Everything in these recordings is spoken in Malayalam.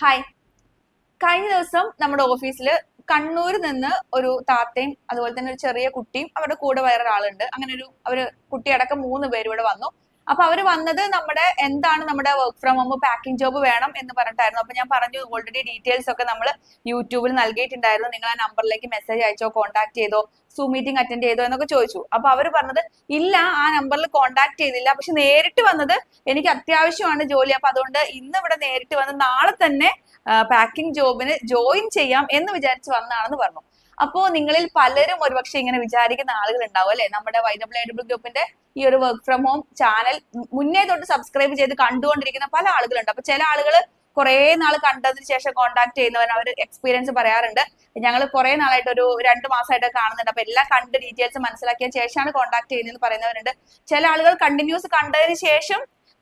ഹായ് കഴിഞ്ഞ ദിവസം നമ്മുടെ ഓഫീസിൽ കണ്ണൂരിൽ നിന്ന് ഒരു താത്തയും അതുപോലെ തന്നെ ഒരു ചെറിയ കുട്ടിയും അവരുടെ കൂടെ വേറൊരാളുണ്ട്. അങ്ങനെ ഒരു അവർ കുട്ടിയടക്കം മൂന്ന് പേര് ഇവിടെ വന്നു. അപ്പൊ അവർ വന്നത് നമ്മുടെ എന്താണ് നമ്മുടെ work from home packing job വേണം എന്ന് പറഞ്ഞിട്ടായിരുന്നു. അപ്പൊ ഞാൻ പറഞ്ഞു ഓൾറെഡി ഡീറ്റെയിൽസ് ഒക്കെ നമ്മൾ യൂട്യൂബിൽ നൽകിയിട്ടുണ്ടായിരുന്നു. നിങ്ങൾ ആ നമ്പറിലേക്ക് മെസ്സേജ് അയച്ചോ കോൺടാക്ട് ചെയ്തോ സൂ മീറ്റിംഗ് അറ്റൻഡ് ചെയ്തോ എന്നൊക്കെ ചോദിച്ചു. അപ്പൊ അവർ പറഞ്ഞത് ഇല്ല ആ നമ്പറിൽ കോൺടാക്ട് ചെയ്തില്ല. പക്ഷെ നേരിട്ട് വന്നത് എനിക്ക് അത്യാവശ്യമാണ് ജോലി. അപ്പൊ അതുകൊണ്ട് ഇന്ന് ഇവിടെ നേരിട്ട് വന്ന് നാളെ തന്നെ പാക്കിംഗ് ജോബിന് ജോയിൻ ചെയ്യാം എന്ന് വിചാരിച്ച് വന്നാണെന്ന് പറഞ്ഞു. അപ്പോ നിങ്ങളിൽ പലരും ഒരുപക്ഷെ ഇങ്ങനെ വിചാരിക്കുന്ന ആളുകൾ ഉണ്ടാവും അല്ലെ? നമ്മുടെ വൈ ഡബ്ല്യൂ ഗ്രൂപ്പിന്റെ ഈ ഒരു വർക്ക് ഫ്രം ഹോം ചാനൽ മുന്നേ തൊട്ട് സബ്സ്ക്രൈബ് ചെയ്ത് കണ്ടുകൊണ്ടിരിക്കുന്ന പല ആളുകളുണ്ട്. അപ്പൊ ചില ആളുകൾ കുറെ നാൾ കണ്ടതിന് ശേഷം കോൺടാക്ട് ചെയ്യുന്നവർ അവർ എക്സ്പീരിയൻസ് പറയാറുണ്ട്. ഞങ്ങൾ കുറെ നാളായിട്ട് ഒരു രണ്ട് മാസമായിട്ട് കാണുന്നുണ്ട്. അപ്പൊ എല്ലാം കണ്ട് ഡീറ്റെയിൽസ് മനസ്സിലാക്കിയ ശേഷമാണ് കോൺടാക്ട് ചെയ്യുന്നതെന്ന് പറയുന്നവരുണ്ട്. ചില ആളുകൾ കണ്ടിന്യൂസ് കണ്ടതിന് ശേഷം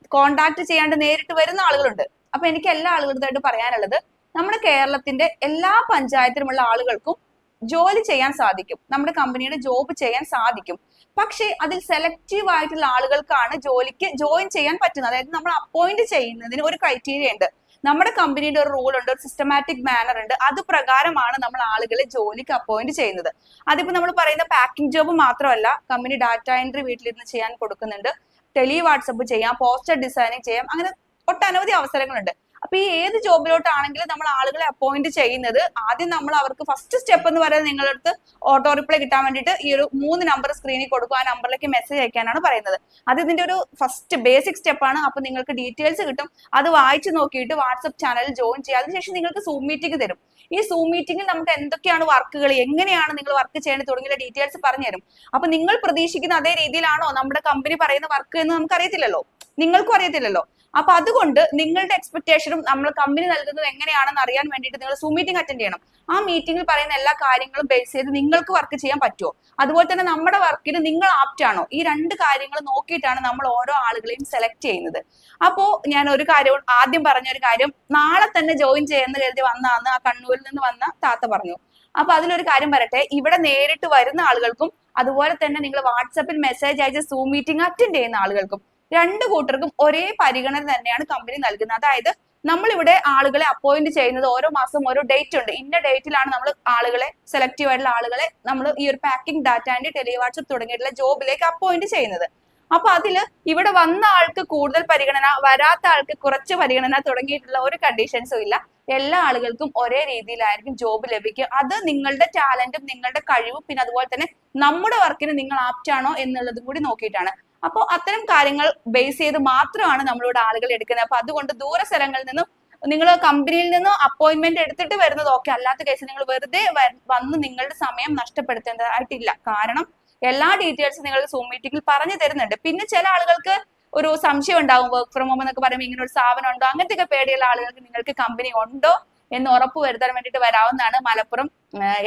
കോൺടാക്ട് ചെയ്യാണ്ട് നേരിട്ട് വരുന്ന ആളുകളുണ്ട്. അപ്പൊ എനിക്ക് എല്ലാ ആളുകളുമായിട്ട് പറയാനുള്ളത് നമ്മുടെ കേരളത്തിന്റെ എല്ലാ പഞ്ചായത്തിലുമുള്ള ആളുകൾക്കും ജോലി ചെയ്യാൻ സാധിക്കും. നമ്മുടെ കമ്പനിയുടെ ജോബ് ചെയ്യാൻ സാധിക്കും. പക്ഷേ അതിൽ സെലക്റ്റീവ് ആയിട്ടുള്ള ആളുകൾക്കാണ് ജോലിക്ക് ജോയിൻ ചെയ്യാൻ പറ്റുന്നത്. അതായത് നമ്മൾ അപ്പോയിന്റ് ചെയ്യുന്നതിന് ഒരു ക്രൈറ്റീരിയ ഉണ്ട്. നമ്മുടെ കമ്പനിയുടെ ഒരു റൂൾ ഉണ്ട് ഒരു സിസ്റ്റമാറ്റിക് മാനർ ഉണ്ട്. അത് പ്രകാരമാണ് നമ്മൾ ആളുകളെ ജോലിക്ക് അപ്പോയിന്റ് ചെയ്യുന്നത്. അതിപ്പോ നമ്മൾ പറയുന്ന പാക്കിംഗ് ജോബ് മാത്രമല്ല കമ്പനി ഡാറ്റ എൻട്രി വീട്ടിലിരുന്ന് ചെയ്യാൻ കൊടുക്കുന്നുണ്ട്. ടെലി വാട്സപ്പ് ചെയ്യാം പോസ്റ്റർ ഡിസൈനിങ് ചെയ്യാം അങ്ങനെ ഒട്ടനവധി അവസരങ്ങളുണ്ട്. അപ്പൊ ഈ ഏത് ജോബിലോട്ടാണെങ്കിലും നമ്മൾ ആളുകളെ അപ്പോയിന്റ് ചെയ്യുന്നത് ആദ്യം നമ്മൾ അവർക്ക് ഫസ്റ്റ് സ്റ്റെപ്പ് എന്ന് പറയുന്നത് നിങ്ങളുടെ അടുത്ത് ഓട്ടോ റിപ്ലൈ കിട്ടാൻ വേണ്ടിയിട്ട് ഈ ഒരു മൂന്ന് നമ്പർ സ്ക്രീനിൽ കൊടുക്കുക ആ നമ്പറിലേക്ക് മെസ്സേജ് അയക്കാനാണ് പറയുന്നത്. അത് ഇതിന്റെ ഒരു ഫസ്റ്റ് ബേസിക് സ്റ്റെപ്പാണ് അപ്പൊ നിങ്ങൾക്ക് ഡീറ്റെയിൽസ് കിട്ടും. അത് വായിച്ചു നോക്കിയിട്ട് വാട്സപ്പ് ചാനലിൽ ജോയിൻ ചെയ്യുക. അതിനുശേഷം നിങ്ങൾക്ക് സൂം മീറ്റിംഗ് തരും. ഈ സൂം മീറ്റിംഗിൽ നമുക്ക് എന്തൊക്കെയാണ് വർക്കുകൾ എങ്ങനെയാണ് നിങ്ങൾ വർക്ക് ചെയ്യേണ്ടത് തുടങ്ങിയ ഡീറ്റെയിൽസ് പറഞ്ഞു തരും അപ്പൊ നിങ്ങൾ പ്രതീക്ഷിക്കുന്ന അതേ രീതിയിലാണോ നമ്മുടെ കമ്പനി പറയുന്ന വർക്ക് എന്ന് നമുക്ക് അറിയത്തില്ലല്ലോ നിങ്ങൾക്കും അറിയത്തില്ലല്ലോ. അപ്പൊ അതുകൊണ്ട് നിങ്ങളുടെ എക്സ്പെക്ടേഷനും നമ്മൾ കമ്പനി നൽകുന്നത് എങ്ങനെയാണെന്ന് അറിയാൻ വേണ്ടിയിട്ട് നിങ്ങൾ സൂം മീറ്റിംഗ് അറ്റൻഡ് ചെയ്യണം. ആ മീറ്റിംഗിൽ പറയുന്ന എല്ലാ കാര്യങ്ങളും ബേസ് ചെയ്ത് നിങ്ങൾക്ക് വർക്ക് ചെയ്യാൻ പറ്റുമോ അതുപോലെ തന്നെ നമ്മുടെ വർക്കിന് നിങ്ങൾ ആപ്റ്റ് ആണോ? ഈ രണ്ട് കാര്യങ്ങൾ നോക്കിയിട്ടാണ് നമ്മൾ ഓരോ ആളുകളെയും സെലക്ട് ചെയ്യുന്നത്. അപ്പോ ഞാൻ ഒരു കാര്യം ആദ്യം പറഞ്ഞ ഒരു കാര്യം നാളെ തന്നെ ജോയിൻ ചെയ്യുന്ന കരുതി വന്നാന്ന് ആ കണ്ണൂരിൽ നിന്ന് വന്ന താത്ത പറഞ്ഞു. അപ്പൊ അതിലൊരു കാര്യം പറയട്ടെ ഇവിടെ നേരിട്ട് വരുന്ന ആളുകൾക്കും അതുപോലെ തന്നെ നിങ്ങൾ വാട്സപ്പിൽ മെസ്സേജ് അയച്ച് സൂം മീറ്റിംഗ് അറ്റൻഡ് ചെയ്യുന്ന ആളുകൾക്കും രണ്ട് കൂട്ടർക്കും ഒരേ പരിഗണന തന്നെയാണ് കമ്പനി നൽകുന്നത്. അതായത് നമ്മളിവിടെ ആളുകളെ അപ്പോയിന്റ് ചെയ്യുന്നത് ഓരോ മാസം ഓരോ ഡേറ്റ് ഉണ്ട്. ഇന്ന ഡേറ്റിലാണ് നമ്മൾ ആളുകളെ സെലക്റ്റീവ് ആയിട്ടുള്ള ആളുകളെ നമ്മൾ ഈ ഒരു packing data and tele WhatsApp തുടങ്ങിയിട്ടുള്ള ജോബിലേക്ക് അപ്പോയിന്റ് ചെയ്യുന്നത്. അപ്പൊ അതിൽ ഇവിടെ വന്ന ആൾക്ക് കൂടുതൽ പരിഗണന വരാത്ത ആൾക്ക് കുറച്ച് പരിഗണന തുടങ്ങിയിട്ടുള്ള ഒരു കണ്ടീഷൻസും ഇല്ല. എല്ലാ ആളുകൾക്കും ഒരേ രീതിയിലായിരിക്കും ജോബ് ലഭിക്കുക. അത് നിങ്ങളുടെ ടാലന്റും നിങ്ങളുടെ കഴിവും പിന്നെ അതുപോലെ തന്നെ നമ്മുടെ വർക്കിന് നിങ്ങൾ ആപ്റ്റ് ആണോ എന്നുള്ളതും കൂടി നോക്കിയിട്ടാണ്. അപ്പോൾ അത്തരം കാര്യങ്ങൾ ബേസ് ചെയ്ത് മാത്രമാണ് നമ്മളിവിടെ ആളുകൾ എടുക്കുന്നത്. അപ്പൊ അതുകൊണ്ട് ദൂര സ്ഥലങ്ങളിൽ നിന്നും നിങ്ങൾ കമ്പനിയിൽ നിന്ന് അപ്പോയിന്റ്മെന്റ് എടുത്തിട്ട് വരുന്നത് ഓക്കെ അല്ലാത്ത കേസിൽ നിങ്ങൾ വെറുതെ വന്ന് നിങ്ങളുടെ സമയം നഷ്ടപ്പെടുത്തേണ്ടതായിട്ടില്ല. കാരണം എല്ലാ ഡീറ്റെയിൽസും നിങ്ങൾ സൂം മീറ്റിംഗിൽ പറഞ്ഞു തരുന്നുണ്ട്. പിന്നെ ചില ആളുകൾക്ക് ഒരു സംശയം ഉണ്ടാവും. വർക്ക് ഫ്രം ഹോം എന്നൊക്കെ പറയുമ്പോൾ ഇങ്ങനെ ഒരു സ്ഥാപനം ഉണ്ടോ? അങ്ങനത്തെ പേടിയുള്ള ആളുകൾക്ക് നിങ്ങൾക്ക് കമ്പനി ഉണ്ടോ എന്ന് ഉറപ്പ് വരുത്താൻ വേണ്ടിയിട്ട് വരാവുന്നതാണ്. മലപ്പുറം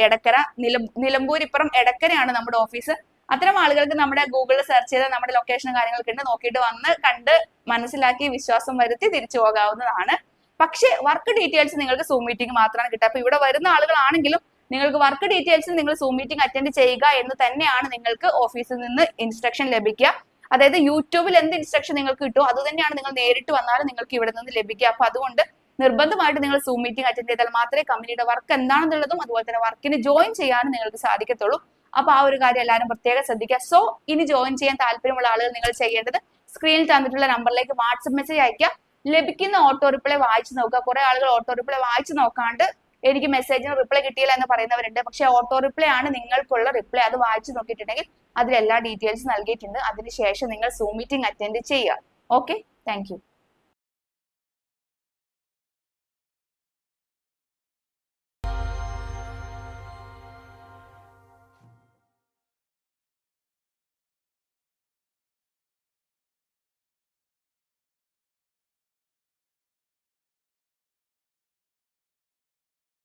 എടക്കര നിലം നിലമ്പൂരിപ്പുറം എടക്കരയാണ് നമ്മുടെ ഓഫീസ് അത്തരം ആളുകൾക്ക് നമ്മുടെ ഗൂഗിളിൽ സെർച്ച് ചെയ്ത് നമ്മുടെ ലൊക്കേഷൻ കാര്യങ്ങളൊക്കെ ഉണ്ട് നോക്കിയിട്ട് വന്ന് കണ്ട് മനസ്സിലാക്കി വിശ്വാസം വരുത്തി തിരിച്ചു പോകാവുന്നതാണ്. പക്ഷേ വർക്ക് ഡീറ്റെയിൽസ് നിങ്ങൾക്ക് സൂം മീറ്റിംഗ് മാത്രമാണ് കിട്ടുക. അപ്പൊ ഇവിടെ വരുന്ന ആളുകളാണെങ്കിലും നിങ്ങൾക്ക് വർക്ക് ഡീറ്റെയിൽസ് നിങ്ങൾ സൂം മീറ്റിംഗ് അറ്റൻഡ് ചെയ്യുക എന്ന് തന്നെയാണ് നിങ്ങൾക്ക് ഓഫീസിൽ നിന്ന് ഇൻസ്ട്രക്ഷൻ ലഭിക്കുക. അതായത് യൂട്യൂബിൽ എന്ത് ഇൻസ്ട്രക്ഷൻ നിങ്ങൾക്ക് കിട്ടുമോ അത് തന്നെയാണ് നിങ്ങൾ നേരിട്ട് വന്നാലും നിങ്ങൾക്ക് ഇവിടെ നിന്ന് ലഭിക്കുക. അപ്പൊ അതുകൊണ്ട് നിർബന്ധമായിട്ട് നിങ്ങൾ സൂം മീറ്റിംഗ് അറ്റൻഡ് ചെയ്താൽ മാത്രമേ കമ്പനിയുടെ വർക്ക് എന്താണെന്നുള്ളതും അതുപോലെ തന്നെ വർക്കിന് ജോയിൻ ചെയ്യാനും നിങ്ങൾക്ക് സാധിക്കത്തുള്ളൂ. അപ്പൊ ആ ഒരു കാര്യം എല്ലാവരും പ്രത്യേകം ശ്രദ്ധിക്കുക. സോ ഇനി ജോയിൻ ചെയ്യാൻ താല്പര്യമുള്ള ആളുകൾ നിങ്ങൾ ചെയ്യേണ്ടത് സ്ക്രീനിൽ തന്നിട്ടുള്ള നമ്പറിലേക്ക് വാട്സപ്പ് മെസ്സേജ് അയക്കുക ലഭിക്കുന്ന ഓട്ടോ റിപ്ലൈ വായിച്ചു നോക്കുക. കുറെ ആളുകൾ ഓട്ടോ റിപ്ലൈ വായിച്ചു നോക്കാണ്ട് എനിക്ക് മെസ്സേജിന് റിപ്ലൈ കിട്ടിയില്ല എന്ന് പറയുന്നവരുണ്ട്. പക്ഷെ ഓട്ടോ റിപ്ലൈ ആണ് നിങ്ങൾക്കുള്ള റിപ്ലൈ അത് വായിച്ചു നോക്കിയിട്ടുണ്ടെങ്കിൽ അതിൽ എല്ലാ ഡീറ്റെയിൽസ് നൽകിയിട്ടുണ്ട് അതിനുശേഷം നിങ്ങൾ സൂം മീറ്റിംഗ് അറ്റൻഡ് ചെയ്യുക. Okay thank